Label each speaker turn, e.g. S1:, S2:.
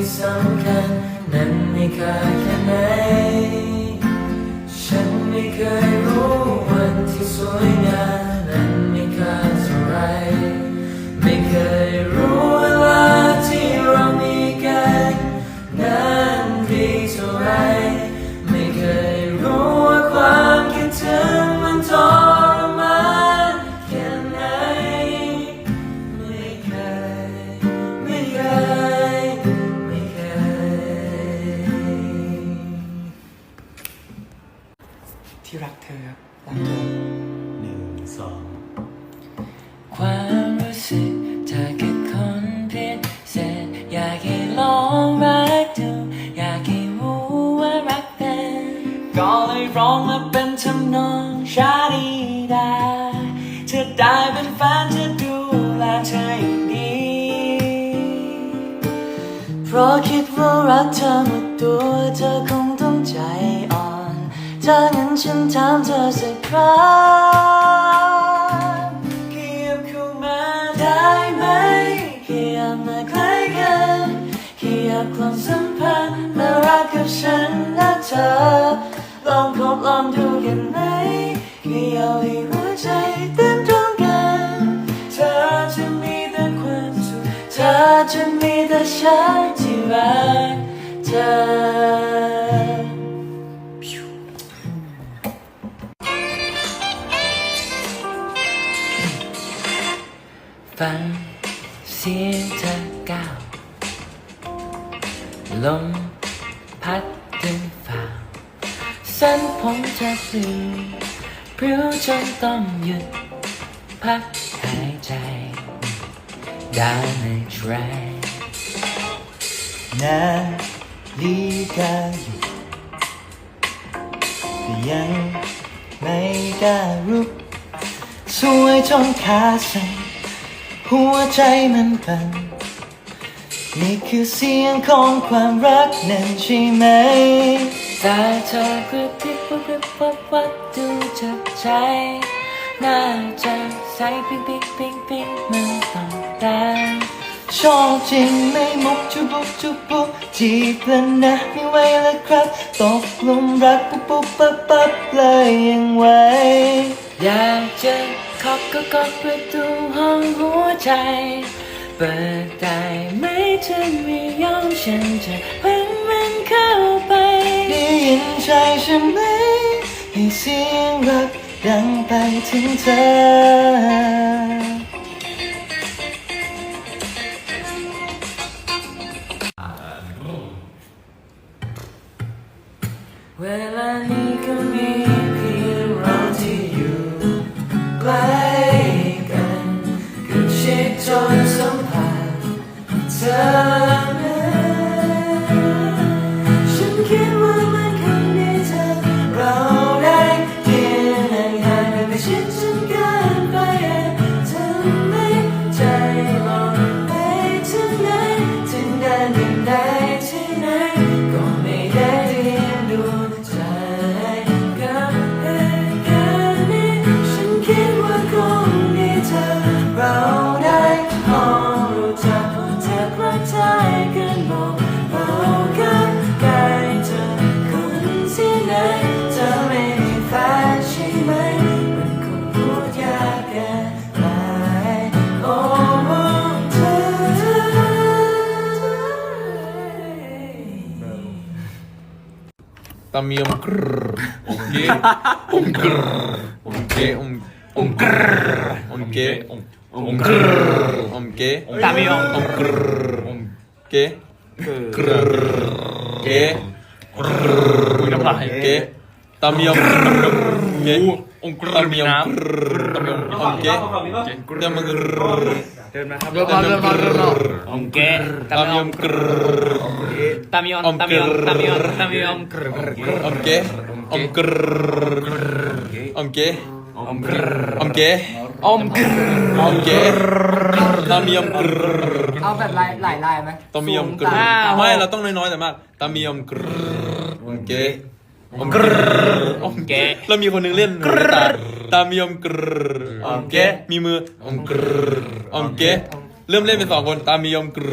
S1: ที่สำคัญ นั้นไม่ค่าแค่ไหน ที่รักเธ
S2: อรักเธอ
S3: หนึ่งสอง
S1: ความรู้สึกจากแค่คนพิเศษอยากให้ลองรักดูอยากให้รู้ว่ารักเป็นก็เลยร้องมาเป็นทำนองชาดีดาเธอได้เป็นแฟนจะดูแลเธออย่างดี เพราะคิดว่ารักเธอหมดตัวเธอคงต้องใจอ่อน ถ้างั้นฉันถามเธอสักครั้งขยับเข้ามาได้ไหมขยับมาใกล้กันขยับความสัมพันธ์มารักกับฉันและเธอ ลองคบลองดูกันไหมขยับให้หัวใจเต้นตรงกัน เธอจะมีแต่ความสุขเธอจะมีแต่ฉันที่รักเธอ ฟังเสียงเธอก้าวลมพัดดึงฝ่าสันผมเธอปลิวพริ้วจนต้องหยุด พักหายใจได้ในแทรก
S3: นาฬิกาหยุดแต่ยังไม่กล้ารุกสวยจนขาสั่น หัวใจมันปั่นนี่คือเสียงของความรักนั่นใช่ไหม
S1: ตาเธอกระพริบวับวับวับวับดูจับใจน้าจะใสปิ๊งปิ๊งปิ๊งปิ๊งเมื่อต้องตา
S3: ชอบจริงไม่มุกจุบุกจุบุกจีบแล้วนะไม่ไหวแล้วครับ ตกหลุมรักปุ๊บปุ๊บปั๊บปั๊บเลยยังไหว
S1: อยากเคา ก็เคาะประตูห้องหัวใจ เปิดได้ไหมถึงไม่ยอมฉันจะเพิ่งมันเข้าไป
S3: ได้ยินใจฉันไหม ให้เสียงรักดังไปถึงเธอ
S1: เวลานี้ก็มี เกอมอมกรอมเก
S4: ตามีอมอมกรอมเกกรเก
S2: คุยน้ำลาย
S4: เกตามีอมเก
S2: องค์กร
S4: ตามี
S2: มี
S4: อม
S2: น้
S4: ตามีอมอมเกตามีกรำ
S2: เดินมาครับเดินมาเดินมาเดินมาองค์เก
S4: ตามีอมกร
S2: ตามิออนตามินตามิออนตามิออนกร
S4: อมเกอมกรอมเก
S2: อมกร
S4: อมเก
S2: อมกร
S4: อมเกตามีอมกร
S5: เอาแบบลายหลายลายไหม
S4: ตามีอมกรไม่เราต้องน้อยๆแต่มากตามีอมกรอมเกอมกรอมเกแล้วมีคนหนึงเล่นหูตาตามีอมกรอมเกมีมืออมกรอมเกเริ่มเล่นเป็นสองคนตามีอมกร